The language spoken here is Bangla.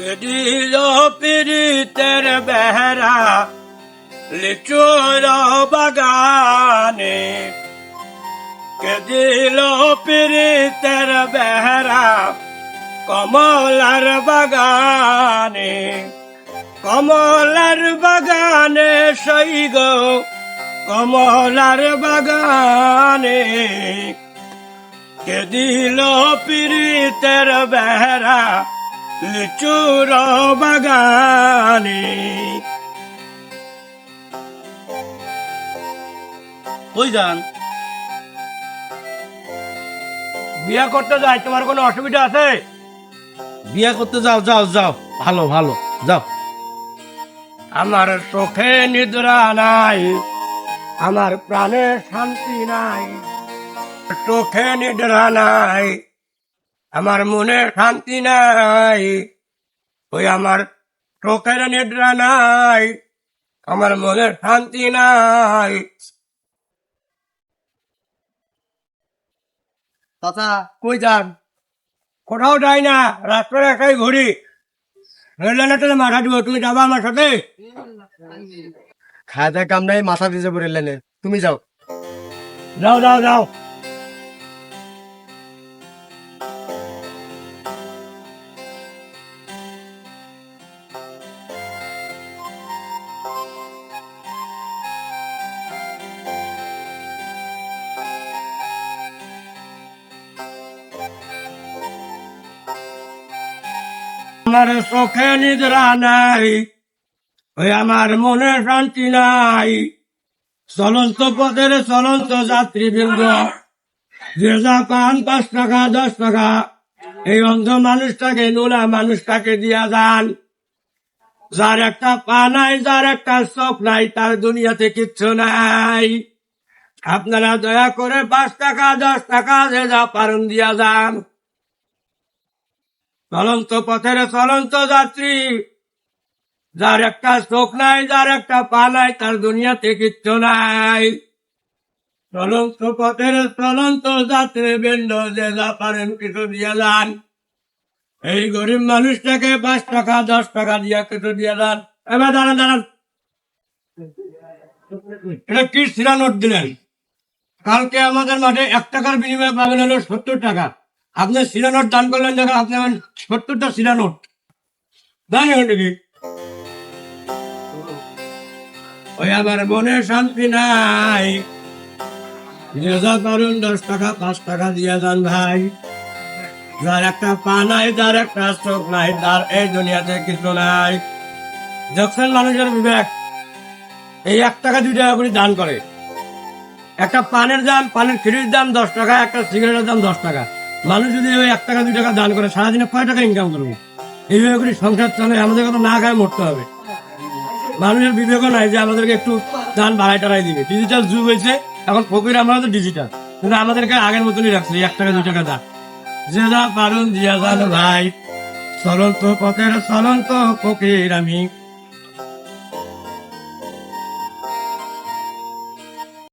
দিল পীড়িতের বেহরা, লিচুর বাগানে। কে দিল পীড়িতের বেহরা, কমলার বাগানে। কমলার বাগানে সই গো, কমলার বাগানে। কে দিল পীড়িতের বেহরা লিচুর বাগানে কই যান? বিয়া করতে যাই তোমার কোনো অসুবিধা আছে? বিয়া করতে যাও যাও যাও। ভালো ভালো যাও। আমার চোখে নিদ্রা নাই আমার প্রাণে শান্তি নাই। চোখে নিদ্রা নাই। আমার মনে শান্তি নাই ওই আমার চোখের নিদ্রা নাই আমার মনে শান্তি নাই। চাচা কই যান? কোথাও যাই না রাস্তায় একাই ঘুরি। রেললাইনে মাথা দিব তুমি যাবা আমার সাথে? খায় দায় কাম নাই মাথা পড়ে লেনে তুমি যাও। যাও যাও যাও। আমার চোখে নিদ্রা নাই, ওই আমার মনে শান্তি নাই। চলন্ত পথের চলন্ত যাত্রীবৃন্দ, যে যা পান পাঁচ টাকা, দশ টাকা, এই অন্ধ মানুষটাকে নোলা মানুষটাকে দিয়া যান। যার একটা পা নাই, যার একটা চোখ নাই, তার দুনিয়াতে কিচ্ছু নাই। আপনারা দয়া করে পাঁচ টাকা, দশ টাকা, যে যা পারুন দিয়া যান। চলন্ত পথের চলন্ত যাত্রী। যার একটা চোখ নাই, যার একটা পা নাই, তার দুনিয়াতে কিচ্ছু নাই। চলন্ত পথের চলন্ত যাত্রী বৃন্দ যে যা পারেন কিছু দিয়ে যান। এই গরিব মানুষটাকে পাঁচ টাকা, দশ টাকা দিয়ে কিছু দিয়ে যান। এবার দাঁড়ান দাঁড়ান। এটা কি সিরা নোট দিলেন? কালকে আমাদের মাঠে এক টাকার বিনিময়ে পাবেন হলো সত্তর টাকা। আপনি সিরা নোট দান করলেন দেখেন আপনি আমার সত্তরটা সিরা নোট। দান নাকি? ওই আমার মনে শান্তি নাই। যে যা পারুন, দশ টাকা, পাঁচ টাকা দিয়ে যান ভাই। যার একটা পা নাই, যার একটা চোখ নাই, তার এই দুনিয়াতে কিছু নাই। দেখছেন মানুষের বিবেক? এই এক টাকা, দুই টাকা করে দান করে। একটা পানের দাম, পানের খিরির দাম দশ টাকা, একটা সিগারেটের দাম দশ টাকা। মানুষ যদি ওই এক টাকা, দুই টাকা দান করে, সারাদিনে কয় টাকা ইনকাম করব? এইভাবে করে সংসার চলে আমাদের তো না খায় মরতে হবে। মানুষের বিবেকও নাই যে আমাদেরকে একটু দান বাড়াই টাড়াই দিবে। ডিজিটাল যুগ হয়েছে, এখন ফকির আমরা তো ডিজিটাল কিন্তু আমাদেরকে আগের মতনই রাখছে এক টাকা, দুই টাকা দান। যে যা পারুন দিয়া যান ভাই, চলন্ত পথের চলন্ত ফকির আমি।